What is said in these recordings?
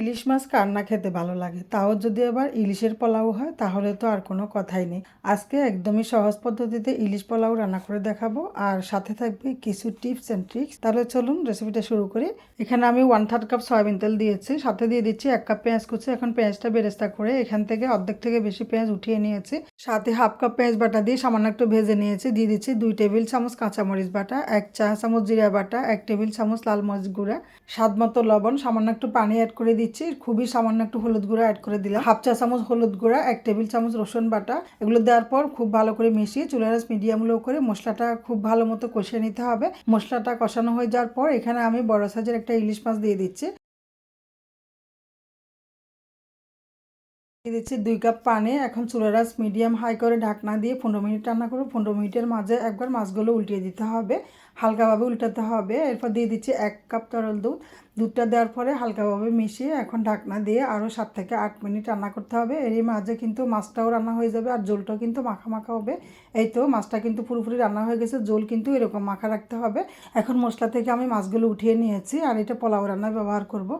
ইলিশ মাছ কার না খেতে ভালো লাগে? তাও যদি আবার ইলিশের পোলাও হয়, তাহলে তো আর কোনো কথাই নেই। আজকে একদমই সহজ পদ্ধতিতে ইলিশ পোলাও রান্না করে দেখাবো, আর সাথে থাকবে কিছু টিপস অ্যান্ড ট্রিক্স। তাহলে চলুন রেসিপিটা শুরু করি। এখানে আমি ওয়ান থার্ড কাপ সয়াবিন তেল দিয়েছি, সাথে দিয়ে দিচ্ছি এক কাপ পেঁয়াজ কুচি। এখন পেঁয়াজটা বেরেস্তা করে এখান থেকে অর্ধেক থেকে বেশি পেঁয়াজ উঠিয়ে নিয়েছি। সাথে হাফ কাপ পেঁয়াজ বাটা দিয়ে সামান্য একটু ভেজে নিয়েছি। দিয়ে দিচ্ছি দুই টেবিল চামচ কাঁচামরিচ বাটা, এক চা চামচ জিরা বাটা, এক টেবিল চামচ লাল মরিচ গুঁড়া, স্বাদ মতো লবণ, সামান্য একটু পানি অ্যাড করে দিচ্ছি। খুবই সামান্য একটু হলুদ গুঁড়া অ্যাড করে দিলাম। হাফ চা চামচ হলুদ গুঁড়া, এক টেবিল চামচ রসুন বাটা। এগুলো দেওয়ার পর খুব ভালো করে মিশিয়ে চুলার মিডিয়াম লো করে মশলাটা খুব ভালো মতো কষিয়ে নিতে হবে। মশলাটা কষানো হয়ে যাওয়ার পর এখানে আমি বড় সাইজের একটা ইলিশ মাছ দিয়ে দিচ্ছি। দিয়ে দিচ্ছি দুই কাপ পানি, এখন চুলার আঁচ মিডিয়াম হাই করে ঢাকনা দিয়ে পনেরো মিনিট রান্না করব। পনেরো মিনিটের মাঝে একবার মাছগুলো উল্টিয়ে দিতে হবে, হালকাভাবে উল্টাতে হবে। এরপর দিয়ে দিচ্ছি এক কাপ তরল দুধ। দুধটা দেওয়ার পরে হালকাভাবে মিশিয়ে এখন ঢাকনা দিয়ে আরও সাত থেকে আট মিনিট রান্না করতে হবে। এরই মাঝে কিন্তু মাছটাও রান্না হয়ে যাবে আর জলটাও কিন্তু মাখা মাখা হবে। এই তো মাছটা কিন্তু পুরোপুরি রান্না হয়ে গেছে জল কিন্তু এরকম মাখা রাখতে হবে। এখন মশলা থেকে আমি মাছগুলো উঠিয়ে নিয়েছি আর এটা পোলাও রান্নায় ব্যবহার করব।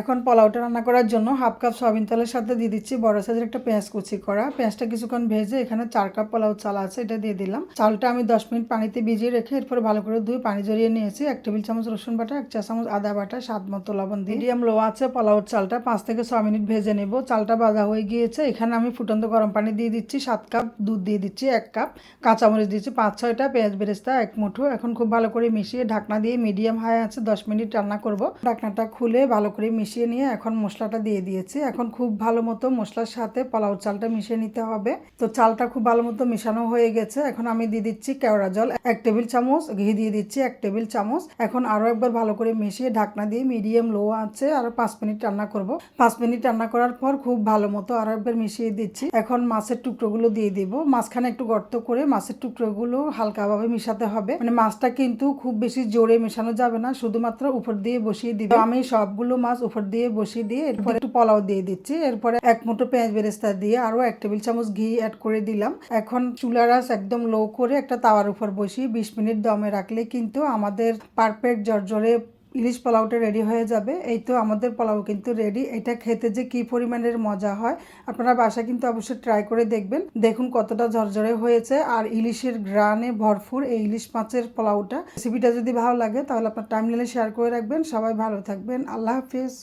এখন পোলাওটা রান্না করার জন্য হাফ কাপ সয়াবিন তেলের সাথে দিয়ে দিচ্ছি। বড় সাইজের একটা পেঁয়াজ কুচি করা। পেঁয়াজটা কিছুক্ষণ ভেজে এখানে চার কাপ পোলাও চাল আছে, এটা দিয়ে দিলাম। চালটা আমি দশ মিনিট পানিতে ভিজিয়ে রেখে এরপর ভালো করে ধুয়ে পানি জড়িয়ে নিয়েছি। এক টেবিল চামচ রসুন বাটা, এক চা চামচ আদা বাটা, স্বাদ মতো লবণ দিয়ে। মিডিয়াম লো আছে পোলাওর চালটা, পাঁচ থেকে ছ মিনিট ভেজে নেব। চালটা বাজা হয়ে গিয়েছে। এখানে আমি ফুটন্ত গরম পানি দিয়ে দিচ্ছি। সাত কাপ দুধ দিয়ে দিচ্ছি, এক কাপ। কাঁচামরিচ দিচ্ছি পাঁচ, ছয়টা। পেঁয়াজ বেরেস্তা, এক মুঠো। এখন খুব ভালো করে মিশিয়ে ঢাকনা দিয়ে মিডিয়াম হাই আছে দশ মিনিট রান্না করব। ঢাকনাটা খুলে ভালো করে মিশিয়ে নিয়ে এখন মশলাটা দিয়ে দিয়েছি। এখন খুব ভালো মতো মশলার সাথে পোলাও চালটা মিশিয়ে নিতে হবে। তো চালটা খুব ভালো মতো মিশানো হয়ে গেছে। এখন আমি দিয়ে দিচ্ছি কেওড়া জল, এক টেবিল চামচ, ঘি দিয়ে দিচ্ছি এক টেবিল চামচ। এখন আরও একবার ভালো করে মিশিয়ে ঢাকনা দিয়ে মিডিয়াম লো আছে আরও পাঁচ মিনিট রান্না করব। পাঁচ মিনিট রান্না করার পর খুব ভালো মতো আরও একবার মিশিয়ে দিচ্ছি। এখন মাছের টুকরোগুলো দিয়ে দিব। মাঝখানে একটু গর্ত করে মাছের টুকরোগুলো হালকাভাবে মিশাতে হবে। মানে মাছটা কিন্তু খুব বেশি জোরে মেশানো যাবে না, শুধুমাত্র উপর দিয়ে বসিয়ে দিব। আমি সবগুলো মাছ উপর দিয়ে বসিয়ে দিয়ে এরপরে একটু পোলাও দিয়ে দিচ্ছি। এরপরে এক মুঠো পেঁয়াজ বেরেস্তা দিয়ে আরও এক টেবিল চামচ ঘি অ্যাড করে দিলাম। এখন চুলার আঁচ একদম লো করে একটা তাওয়ার উপর বসিয়ে বিশ মিনিট দমে রাখলে কিন্তু আমাদের পারফেক্ট জর্জরে ইলিশ পোলাওটা রেডি হয়ে যাবে। এই তো আমাদের পোলাও কিন্তু রেডি এটা খেতে যে কি পরিমাণের মজা হয়, আপনারা বাসা কিন্তু অবশ্যই ট্রাই করে দেখবেন। দেখুন কতটা ঝরঝরে হয়েছে। আর ইলিশের গ্রানে ভরপুর এই ইলিশ মাছের পোলাওটা। রেসিপিটা যদি ভালো লাগে, তাহলে আপনার টাইম নিলে শেয়ার করে রাখবেন। সবাই ভালো থাকবেন। আল্লাহ হাফিজ।